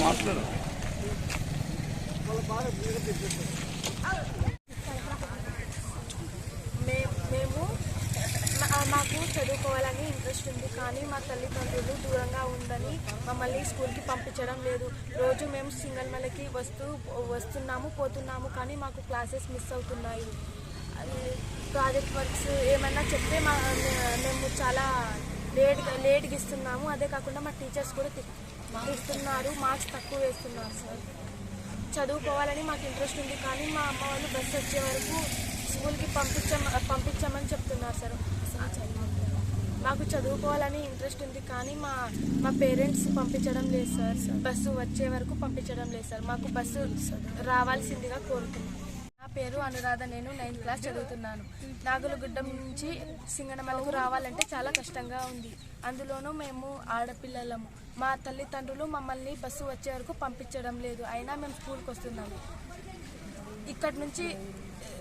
మాట్లాడు మే- మేము మా- మాకు చదువుకోవాలని ఇంట్రెస్ట్ ఉంది కానీ మా తల్లిదండ్రులు దూరంగా ఉందని మమ్మల్ని స్కూల్కి పంపించడం లేదు. రోజు మేము సింగల్మలకి వస్తూ వస్తున్నాము పోతున్నాము కానీ మాకు క్లాసెస్ మిస్ అవుతున్నాయి. ప్రాజెక్ట్ వర్క్స్ ఏమన్నా చెప్తే మా మేము చాలా లేట్గా లేట్గా ఇస్తున్నాము. అదే కాకుండా మా టీచర్స్ కూడా ఇస్తున్నారు మార్క్స్ తక్కువ వేస్తున్నారు సార్. చదువుకోవాలని మాకు ఇంట్రెస్ట్ ఉంది కానీ మా అమ్మ వాళ్ళు బస్సు వచ్చే వరకు స్కూల్కి పంపించమ పంపించమని చెప్తున్నారు సార్. మాకు చదువుకోవాలని ఇంట్రెస్ట్ ఉంది కానీ మా మా పేరెంట్స్ పంపించడం లేదు సార్ బస్సు వచ్చే వరకు పంపించడం లేదు సార్ మాకు బస్సు రావాల్సిందిగా కోరుతున్నాను నా పేరు అనురాధ. నేను నైన్త్ క్లాస్ చదువుతున్నాను. నాగులగుడ్డ నుంచి సింగనమలకు రావాలంటే చాలా కష్టంగా ఉంది. అందులోనూ మేము ఆడపిల్లలము. మా తల్లిదండ్రులు మమ్మల్ని బస్సు వచ్చే వరకు పంపించడం లేదు. అయినా మేము స్కూల్కి వస్తున్నాము. ఇక్కడ నుంచి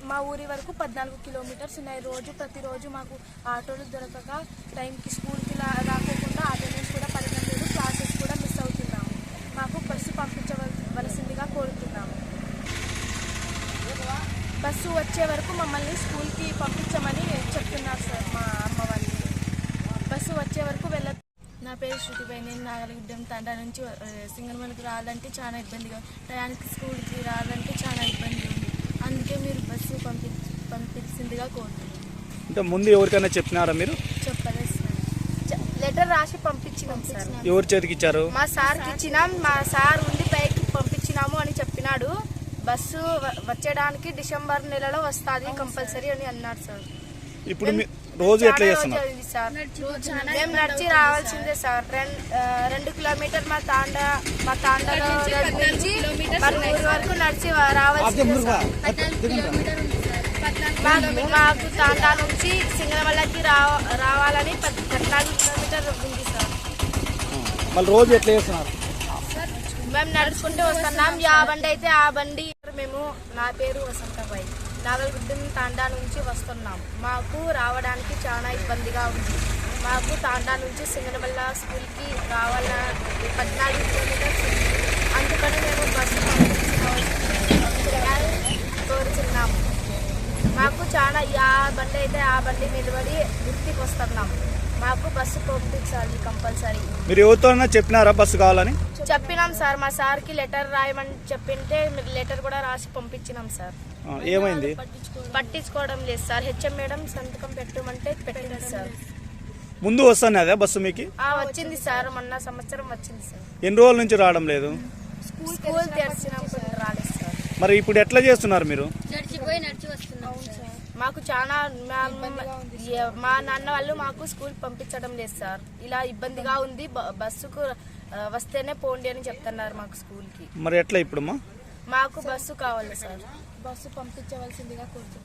మా ఊరి వరకు పద్నాలుగు కిలోమీటర్స్ ఉన్నాయి. రోజు ప్రతిరోజు మాకు ఆటోలు దొరకక టైంకి స్కూల్కి రా రాకోకుండా అటెండెన్స్ కూడా పడడం లేదు. క్లాసెస్ కూడా మిస్ అవుతున్నాము. మాకు బస్సు పంపించవలసిందిగా కోరుతున్నాము. బస్సు వచ్చే వరకు మమ్మల్ని స్కూల్కి పంపించమని చెప్తున్నారు సార్ మా అమ్మ వాళ్ళు. బస్సు వచ్చే వరకు వెళ్ళ నా పేరు శృతిపై నేను నాగలిగుడ్డం తండ్రి నుంచి ఆ, రావాలంటే చాలా ఇబ్బందిగా టయానికి స్కూల్కి రావాలంటే చాలా ఇబ్బంది ఉంది. అందుకే మీరు బస్సు పంపి పంపించిందిగా కోరుతున్నాను అంటే ముందు ఎవరికైనా చెప్పినారా మీరు? చెప్పలేదు సార్. లెటర్ రాసి పంపించినాం సార్. ఎవరి చేతికి ఇచ్చారు? మా సార్కి ఇచ్చినాం. మా సార్ ఉండి పైకి పంపించినాము అని చెప్పినాడు. బస్సు వచ్చేయడానికి డిసెంబర్ నెలలో వస్తుంది కంపల్సరీ అని అన్నాడు సార్. ఇప్పుడు రోజు ఎట్లా చేస్తున్నారు? మేము నడిచి రావాల్సిందే సార్. రెండు కిలోమీటర్ మా తాండా మా నుంచి ఊరి వరకు నడిచి రావాల్సిందే సార్. మాకు తాండా నుంచి సింగనమల్లకి రావ రావాలని పద్- పద్నాలుగు కిలోమీటర్ ఉంది సార్. మళ్ళీ రోజు ఎట్లా చేస్తున్నారు? మేము నడుచుకుంటూ వస్తున్నాం. యా బండి అయితే ఆ బండి మేము నా పేరు వసంతబాయి. నాగలగుడ్డం తాండా నుంచి వస్తున్నాం. మాకు రావడానికి చాలా ఇబ్బందిగా ఉంది. మాకు తాండా నుంచి సింగనమల్ల స్కూల్కి రావాల పద్నాలుగు కిలోమీటర్స్ ఉంది. అందుకని మేము బస్సు కోరుతున్నాము మాకు చాలా యా బండి అయితే ఆ బండి నిలబడి గుర్తికి వస్తున్నాం. మాకు బస్సు పంపించాలి కంపల్సరీ. మీరు ఎవరితోనైనా చెప్పినారా బస్సు కావాలని? చెప్పినాం సార్. మా సార్కి లెటర్ రాయమని చెప్పింటే లెటర్ కూడా రాసి పంపించినాం సార్. ఆ, ఏమైంది? పట్టించుకోవడం లేదు సార్. హెచ్ఎం మేడం సంతకం పెట్టమంటే పెట్టింది సార్. ముందు వస్తానే బస్సు మీకు? ఆ వచ్చింది సార్. మొన్న సంవత్సరం వచ్చింది సార్. ఎన్ని రోజుల నుంచి రావడం లేదు? స్కూల్ తెరిచినప్పుడు రాలేదు సార్. మరి ఇప్పుడు ఎట్లా చేస్తున్నారు మీరు? నడిచిపోయి నడిచి వస్తున్నాం సార్. మాకు చాలా మా- నాన్న వాళ్ళు మాకు స్కూల్ పంపించడం లేదు సార్. ఇలా ఇబ్బందిగా ఉంది. బ- బస్సుకు వస్తేనే పోండి అని చెప్తున్నారు మాకు స్కూల్కి. మరి ఎట్లా ఇప్పుడమ్మా? మాకు బస్సు కావాలి సార్. బస్సు పంపించవలసిందిగా కోరుతున్నాం.